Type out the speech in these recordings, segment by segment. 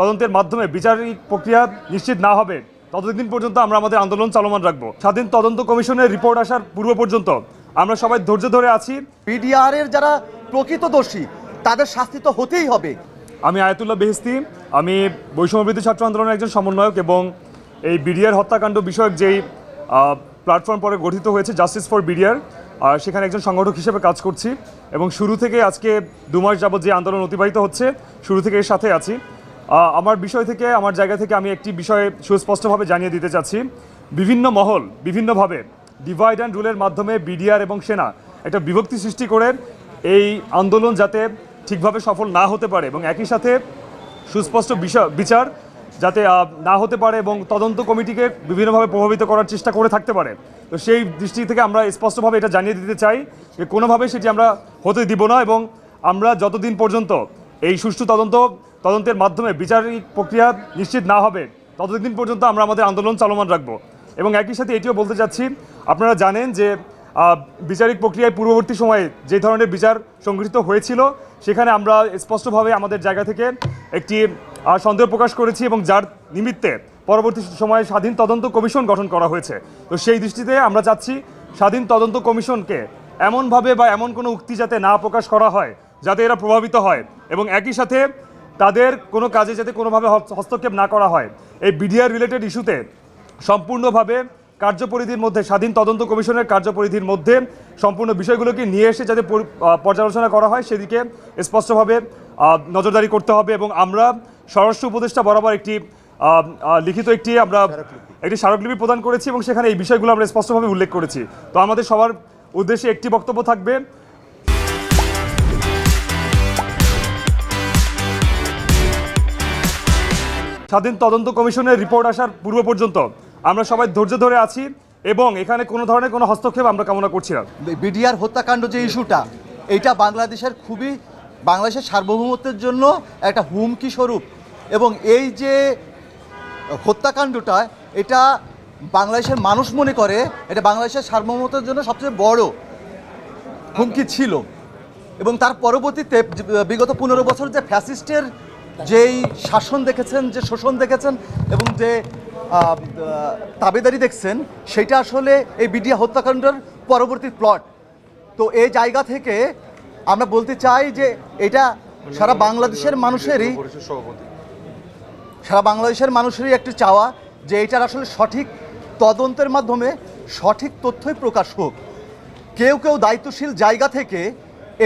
তদন্তের মাধ্যমে বিচারিক প্রক্রিয়া নিশ্চিত না হবে। ততদিন পর্যন্ত আমরা আমাদের আন্দোলন চলমান রাখব। স্বাধীন তদন্ত কমিশনের রিপোর্ট আসার পূর্ব পর্যন্ত আমরা সবাই ধৈর্য ধরে আছি। বিডিআরের যারা প্রকৃত দোষী তাদের শাস্তি তো হতেই হবে। আমি আয়াতুল্লাহ বেহেস্তি আমি বৈষম্যবৃদ্ধি ছাত্র আন্দোলনের একজন সমন্বয়ক এবং এই বিডিআর হত্যাকাণ্ড বিষয়ক যেই প্ল্যাটফর্ম পরে গঠিত হয়েছে জাস্টিস ফর বিডিআর আর সেখানে একজন সংগঠক হিসেবে কাজ করছি এবং শুরু থেকে আজকে দু মাস যাবৎ যে আন্দোলন অতিবাহিত হচ্ছে শুরু থেকে এর সাথে আছি। আমার বিষয় থেকে, আমার জায়গা থেকে আমি একটি বিষয়ে সুস্পষ্টভাবে জানিয়ে দিতে চাচ্ছি। বিভিন্ন মহল বিভিন্নভাবে ডিভাইড অ্যান্ড রুলের মাধ্যমে বিডিআর এবং সেনা একটা বিভক্তি সৃষ্টি করে এই আন্দোলন যাতে ঠিকভাবে সফল না হতে পারে এবং একই সাথে সুস্পষ্ট বিচার যাতে না হতে পারে এবং তদন্ত কমিটিকে বিভিন্নভাবে প্রভাবিত করার চেষ্টা করে থাকতে পারে। তো সেই দৃষ্টি থেকে আমরা স্পষ্টভাবে এটা জানিয়ে দিতে চাই যে কোনোভাবে সেটি আমরা হতে দিব না এবং আমরা যতদিন পর্যন্ত এই সুষ্ঠু তদন্ত তদন্তের মাধ্যমে বিচারিক প্রক্রিয়া নিশ্চিত না হবে, ততদিন পর্যন্ত আমরা আমাদের আন্দোলন চলমান রাখব। এবং একই সাথে এটিও বলতে চাচ্ছি, আপনারা জানেন যে বিচারিক প্রক্রিয়ায় পূর্ববর্তী সময়ে যে ধরনের বিচার সংগঠিত হয়েছিল, সেখানে আমরা স্পষ্টভাবে আমাদের জায়গা থেকে একটি সন্দেহ প্রকাশ করেছি এবং যার নিমিত্তে পরবর্তী সময়ে স্বাধীন তদন্ত কমিশন গঠন করা হয়েছে। তো সেই দৃষ্টিতে আমরা চাচ্ছি, স্বাধীন তদন্ত কমিশনকে এমনভাবে বা এমন কোনো উক্তি যাতে না প্রকাশ করা হয়, যাতে এরা প্রভাবিত হয়। এবং একই সাথে তাদের কোনো কাজে যাতে কোনোভাবে হস্ত- হস্তক্ষেপ না করা হয়। এই বিডিআর রিলেটেড ইস্যুতে সম্পূর্ণভাবে কার্যপরিধির মধ্যে স্বাধীন তদন্ত কমিশনের কার্যপরিধির মধ্যে সম্পূর্ণ বিষয়গুলোকে নিয়ে এসে যাতে পর্যালোচনা করা হয় সেদিকে স্পষ্টভাবে নজরদারি করতে হবে এবং আমরা স্বরাষ্ট্র উপদেষ্টা বরাবর একটি লিখিত একটি আমরা একটি স্মারকলিপি প্রদান করেছি এবং সেখানে এই বিষয়গুলো আমরা স্পষ্টভাবে উল্লেখ করেছি। তো আমাদের সবার উদ্দেশ্যে একটি বক্তব্য থাকবে। স্বাধীন তদন্ত কমিশনের রিপোর্ট আসার পূর্ব পর্যন্ত আমরা সবাই ধৈর্য ধরে আছি এবং এখানে কোনো ধরনের কোনো হস্তক্ষেপ আমরা কামনা করছি না। বিডিআর হত্যাকাণ্ড যে ইস্যুটা এইটা বাংলাদেশের খুবই, বাংলাদেশের সার্বভৌমত্বের জন্য একটা হুমকি স্বরূপ। এবং এই যে হত্যাকাণ্ডটা, এটা বাংলাদেশের মানুষ মনে করে, এটা বাংলাদেশের সার্বভৌমত্বের জন্য সবচেয়ে বড় হুমকি ছিল। এবং তার পরবর্তীতে বিগত পনেরো বছর যে ফ্যাসিস্টের যেই শাসন দেখেছেন, যে শোষণ দেখেছেন এবং যে তাবেদারি দেখছেন, সেটা আসলে এই বিডিয়া হত্যাকাণ্ডের পরবর্তী প্লট তো এই জায়গা থেকে আমরা বলতে চাই যে এটা সারা বাংলাদেশের মানুষেরই সারা বাংলাদেশের মানুষেরই একটি চাওয়া যে এটার আসলে সঠিক তদন্তের মাধ্যমে সঠিক তথ্যই প্রকাশ হোক। কেউ কেউ দায়িত্বশীল জায়গা থেকে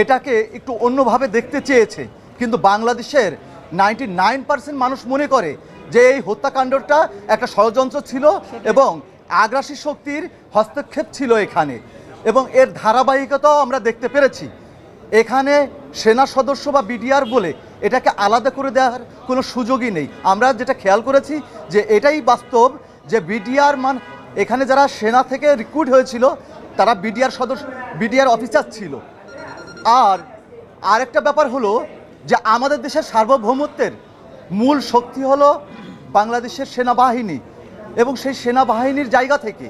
এটাকে একটু অন্যভাবে দেখতে চেয়েছে, কিন্তু বাংলাদেশের নাইনটি নাইন পার্সেন্ট মানুষ মনে করে যে এই হত্যাকাণ্ডটা একটা ষড়যন্ত্র ছিল এবং আগ্রাসী শক্তির হস্তক্ষেপ ছিল এখানে। এবং এর ধারাবাহিকতাও আমরা দেখতে পেরেছি। এখানে সেনা সদস্য বা বিডিআর বলে এটাকে আলাদা করে দেওয়ার কোনো সুযোগই নেই। আমরা যেটা খেয়াল করেছি যে এটাই বাস্তব যে বিডিআর মান এখানে যারা সেনা থেকে রিক্রুট হয়েছিল তারা বিডিআর সদস্য বিডিআর অফিসার ছিল। আর আরেকটা ব্যাপার হলো যে আমাদের দেশের সার্বভৌমত্বের মূল শক্তি হলো বাংলাদেশের সেনাবাহিনী এবং সেই সেনাবাহিনীর জায়গা থেকে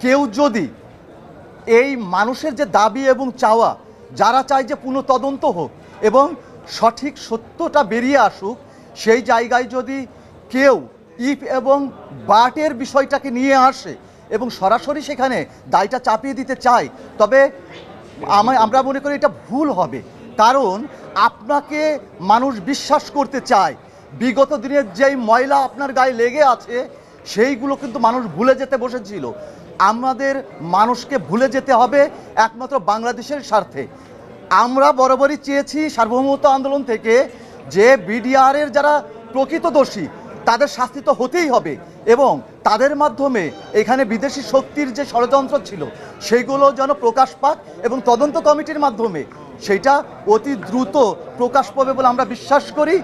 কেউ যদি এই মানুষের যে দাবি এবং চাওয়া, যারা চায় যে পুনঃ তদন্ত হোক এবং সঠিক সত্যটা বেরিয়ে আসুক, সেই জায়গায় যদি কেউ ইফ এবং বাটের বিষয়টাকে নিয়ে আসে এবং সরাসরি সেখানে দায়টা চাপিয়ে দিতে চায়, তবে আমা- আমরা মনে করি এটা ভুল হবে। কারণ আপনাকে মানুষ বিশ্বাস করতে চায়। বিগত দিনের যেই ময়লা আপনার গায়ে লেগে আছে, সেইগুলো কিন্তু মানুষ ভুলে যেতে বসেছিল। আমাদের মানুষকে ভুলে যেতে হবে একমাত্র বাংলাদেশের স্বার্থে। আমরা বরাবরই চেয়েছি সার্বভৌমত্ব আন্দোলন থেকে যে বিডিআরের যারা প্রকৃত দোষী, তাদের শাস্তি তো হতেই হবে এবং তাদের মাধ্যমে এখানে বিদেশি শক্তির যে ষড়যন্ত্র ছিল সেইগুলো যেন প্রকাশ পাক এবং তদন্ত কমিটির মাধ্যমে সেটা অতি দ্রুত প্রকাশ পাবে বলে আমরা বিশ্বাস করি।